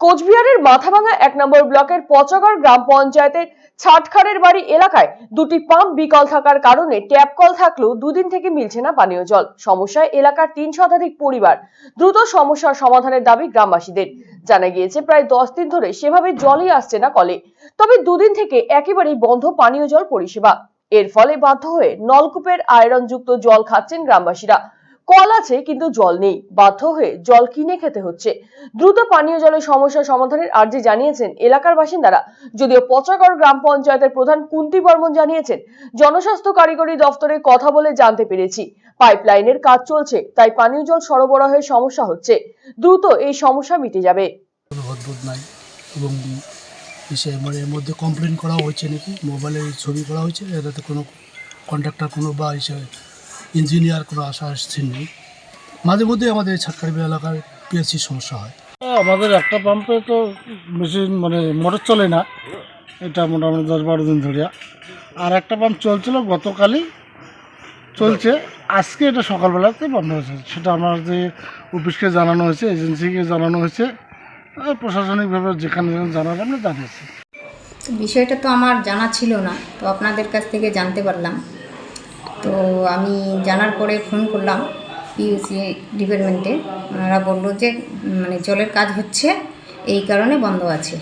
কোচবিহারের মাথাভাঙা এক নম্বর ব্লকের পচাগড় গ্রাম পঞ্চায়েতের ছাটখারের বাড়ি এলাকায় দুটি পাম্প বিকল থাকার কারণে ট্যাপ কল থাকলেও দুদিন থেকে মিলছে না পানীয় জল। সমস্যায় এলাকার তিন শতাধিক পরিবার দ্রুত সমস্যার সমাধানের দাবি গ্রামবাসীদের। জানা গিয়েছে, প্রায় দশ দিন ধরে সেভাবে জলই আসছে না কলে। তবে দুদিন থেকে একেবারেই বন্ধ পানীয় জল পরিষেবা। এর ফলে বাধ্য হয়ে নলকূপের আয়রনযুক্ত জল খাচ্ছেন গ্রামবাসীরা। কল আছে, কিন্তু জল নেই। বাধ্য হয়ে জল কিনে খেতে হচ্ছে। দ্রুত পানীয় জলের সমস্যা সমাধানের আর্জি জানিয়েছেন এলাকার বাসিন্দারা। যদিও পচাগড় গ্রাম পঞ্চায়েতের প্রধান কুন্তি বর্মন জানিয়েছেন, জনস্বাস্থ্য কারিগরি দফতরে কথা বলে জানতে পেরেছি। পাইপলাইনের কাজ চলছে, তাই পানীয় জল সরবরাহের সমস্যা হচ্ছে। দ্রুত এই সমস্যা মিটে যাবে। মানে এর মধ্যে কমপ্লেন করা হয়েছে নাকি? মোবাইলে ছবি করা হয়েছে, এটাতে কোনো কন্ট্রাক্টর কোনো বা এসে ইঞ্জিনিয়ার কোনো আশা আসছেন নেই মাঝে মধ্যে আমাদের ছাটকারি এলাকার পিএসসি সমস্যা হয়। আমাদের একটা পাম্পে তো মেশিন মানে মোটর চলে না। এটা মোটামুটি দশ বারো দিন ধরে আর একটা পাম্প চলছিল গতকালই চলছে। আজকে এটা সকালবেলাতে বন্ধ হয়েছে। সেটা আমার যে অফিসকে জানানো হয়েছে এজেন্সিকে জানানো হয়েছে। আর প্রশাসনিকভাবে যেখানে যেখানে জানানো আমরা জানিয়েছি। বিষয়টা তো আমার জানা ছিল না তো আপনাদের কাছ থেকে জানতে পারলাম। তো আমি জানার পরে ফোন করলাম পিইউসি ডিপার্টমেন্টে ওনারা বলল যে মানে জলের কাজ হচ্ছে, এই কারণে বন্ধ আছে।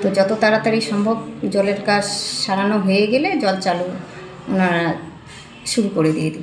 তো যত তাড়াতাড়ি সম্ভব জলের কাজ সারানো হয়ে গেলে জল চালু ওনারা শুরু করে দিয়ে